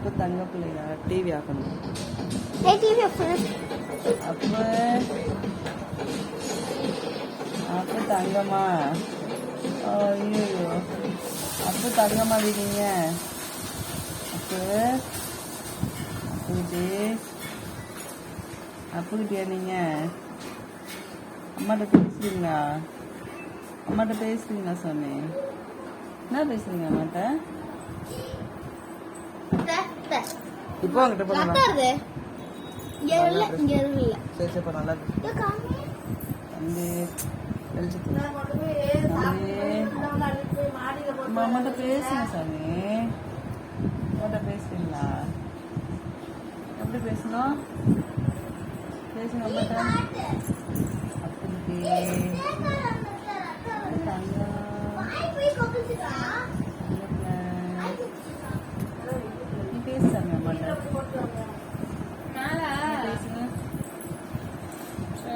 அப்போ தங்க பிள்ளைங்க டிவி ஆக்கணும். Friend. அப்போ அப்போ தங்கம்மா ஐயோ அப்போ தங்கம்மா இருக்கீங்க அப்போ அப்போக்கிட்டே அப்போக்கிட்டியா நீங்க அம்மாட்ட பேசுறீங்களா? அம்மாட்ட பேசுறீங்களா சொன்னேன். என்ன பேசுறீங்க அம்மாட்ட? There. இப்போ அவங்ககிட்ட போகலாம் லத்தாருது. இங்க இல்ல, இங்க இல்ல. சரி சரி இப்போ நல்லா இருக்கு. காமி. தம்பி வெளிச்சத்துல தம்பி. அம்மா அம்மாட்ட பேசுங்க சாமி. அம்மாட்ட பேசுறீங்களா? எப்படி பேசணும்? பேசுங்க அம்மாட்ட. அப்படி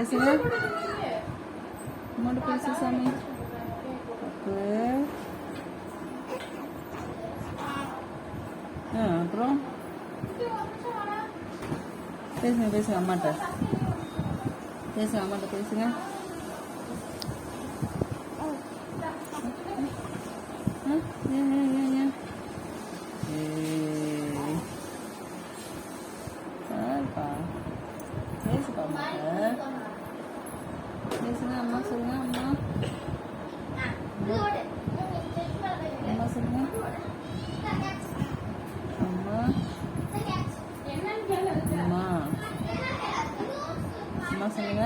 அப்படியே பேசுறீங்க அம்மாட்ட எப்படி பேசுறீங்க ஆ பேசுங்க அம்மாட்ட பேசு சாமி அப்பு ஆ அப்புறம் பேசுங்க பேசுங்க அம்மாட்ட பேசுங்க அம்மாட்ட பேசுங்க ஆ, ஏன், ஏன், ஏன், ஏன்? ஏய். பேசுங்க அம்மா சொல்லுங்க அம்மா. அம்மா சொல்லுங்க. அம்மா. அம்மா. அம்மா சொல்லுங்க.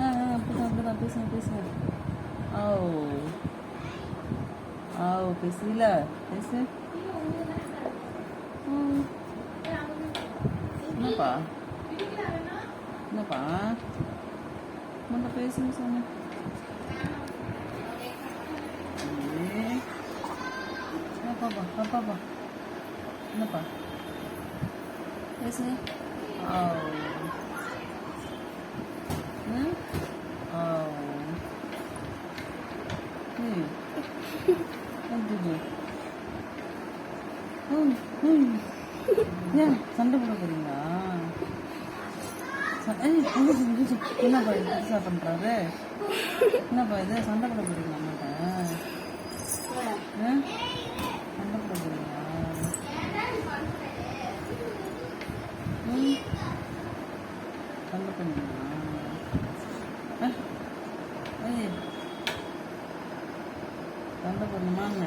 ஆ ஆ, அப்படிதான் அப்படிதான் பேசுங்க பேசுங்க. ஓ. ஓ பேசுல பேசு. என்னப்பா? என்னப்பா? முன்ன பேசுங்க சொன்ன பாப்பா பாப்பா என்னப்பா பேசுங்க. ஓ ஓ ம் சண்டை போட போறீங்களா? ச- ஏய், அங்கிட்டு, இங்கிட்டு. என்னப்பா இது பெருசா பண்றாரு? என்னப்பா இது சண்டை போட போறீங்களா அம்மாட்ட? சண்டை போட போறீங்களா? சண்டை பண்ணுவீங்களா சண்டை போடணுமா என்ன